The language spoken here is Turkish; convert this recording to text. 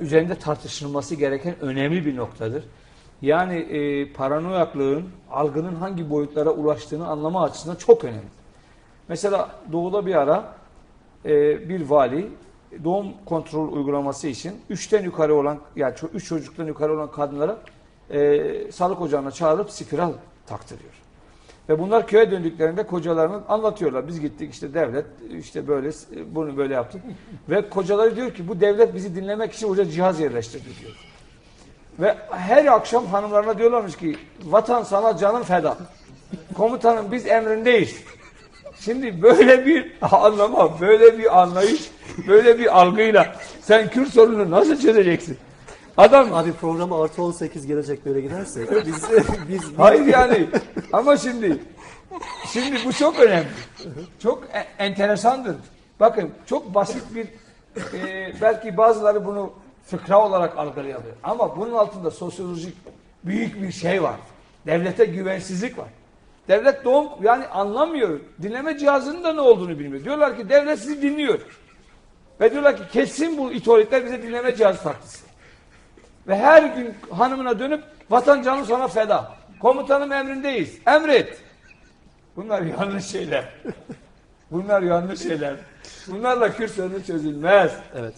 üzerinde tartışılması gereken önemli bir noktadır. Yani e, paranoyaklığın, algının hangi boyutlara ulaştığını anlama açısından çok önemli. Mesela doğuda bir ara e, bir vali doğum kontrol uygulaması için üçten yukarı olan yani ço- üç çocuktan yukarı olan kadınlara e, sağlık ocağına çağırıp spiral taktırıyor. Ve bunlar köye döndüklerinde kocalarını anlatıyorlar. Biz gittik işte devlet işte böyle bunu böyle yaptı. Ve kocaları diyor ki bu devlet bizi dinlemek için oraya cihaz yerleştirdi diyor. Ve her akşam hanımlarına diyorlarmış ki vatan sana canın feda. Komutanım biz emrindeyiz. Şimdi böyle bir anlama, böyle bir anlayış, böyle bir algıyla sen Kürt sorununu nasıl çözeceksin? Adam Abi programa artı 18 gelecek böyle giderse. Biz, biz Hayır yani ama şimdi şimdi bu çok önemli. Çok e- enteresandır. Bakın çok basit bir e, belki bazıları bunu fıkra olarak algılayabilir. Ama bunun altında sosyolojik büyük bir şey var. Devlete güvensizlik var. Devlet doğum yani anlamıyor. Dinleme cihazının da ne olduğunu bilmiyor. Diyorlar ki devlet sizi dinliyor. Ve diyorlar ki kesin bu itoritler bize dinleme cihazı taktı. Ve her gün hanımına dönüp vatan canı sana feda. Komutanım emrindeyiz. Emret. Bunlar yanlış şeyler. Bunlar yanlış şeyler. Bunlarla Kürt sorunu çözülmez. evet.